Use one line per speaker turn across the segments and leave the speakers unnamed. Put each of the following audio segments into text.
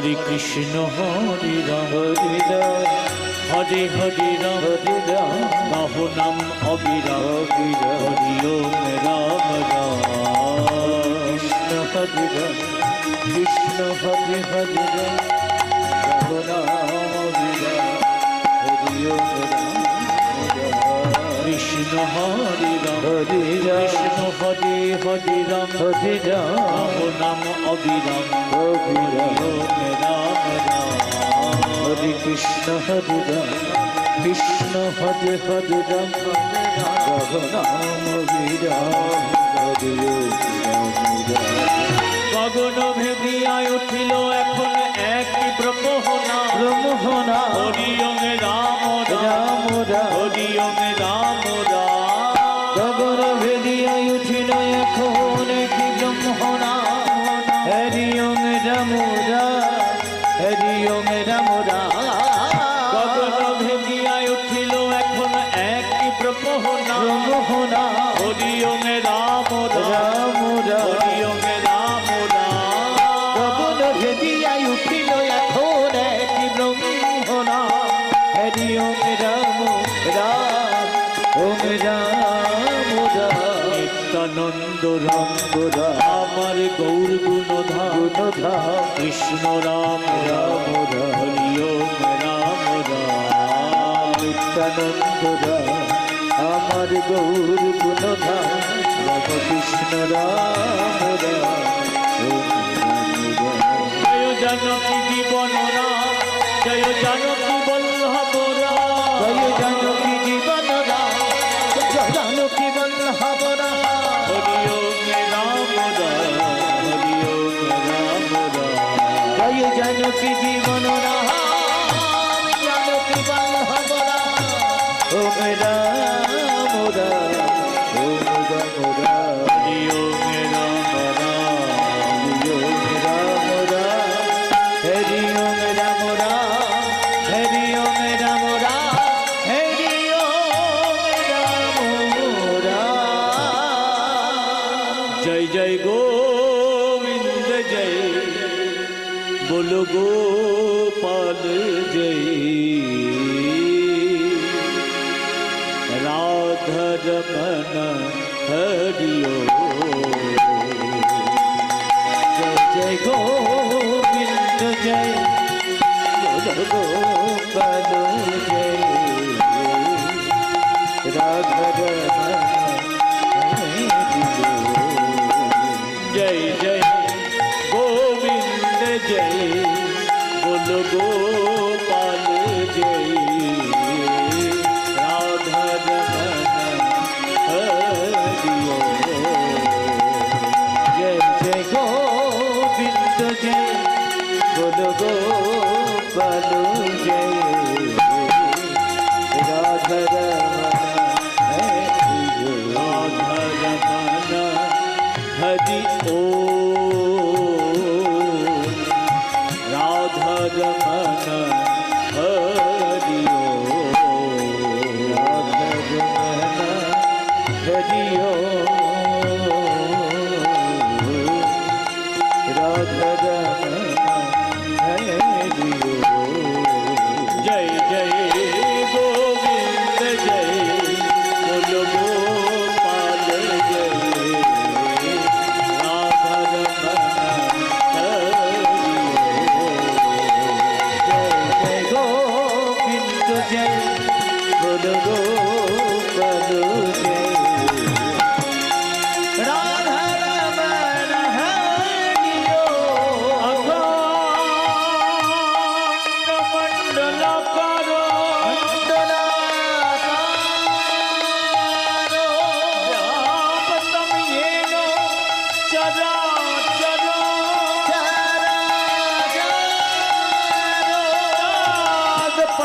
হরে কৃষ্ণ, হরে রাম,
হরি রাম।
হরে হরে বাহ নাম অবিরাম। হরি ওম রাম
কৃষ্ণ, হরি কৃষ্ণ, হরি হরি রাম রাম।
কৃষ্ণ হরে রাম
হরি
কৃষ্ণ হরে হরে রাম।
হরি রাম
নাম অবিরাম
অবিরাম।
রাম। রাম
হরে কৃষ্ণ হরে রাম। কৃষ্ণ হরে হরে রাম। বিরাম হরে রাম
গগন ভেদিয়ায় উঠিল এখন একই ব্রহ্মনা
ব্রহ্মণা
হরি হরি ওম রাম
গগন
ভেদিয়ায় উঠিল এখন একই ব্রহ্মনা
ব্রহ্মণা
হরি ওম রাম রাম হরি ওম রাম রাম
গগন ভেদিয়া উঠিল এখন কি ব্রহ্মণা হরি ওম রাম রাম ওম রাম রাম
নিত্যানন্দ রাম
রাম
আমার গৌর গুণধাম
গুণধাম
কৃষ্ণ রাম রাম হরি ওম রাম রাম
নিত্যানন্দ রাম আমার গৌর গুণধা রাম কৃষ্ণ রাম রাম রাম
জয় জানকী জীবন রাম, জানকী বল্লভ রাম ওম রাম। রাম ওম রাম রাম হরি ওম রাম রাম
হরি ওম রাম রাম হরি ওম রাম রাম হরি ওম রাম রাম হরি ওম রাম রাম।
জয় জয় গোবিন্দ, জয়। বলো গোপাল জয় রাধা রমন হরিও
জয় জয় গোবিন্দ জয় বলো গোপাল জয় রাধা
জয় বলো
যায়। প্রণব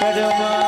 Padma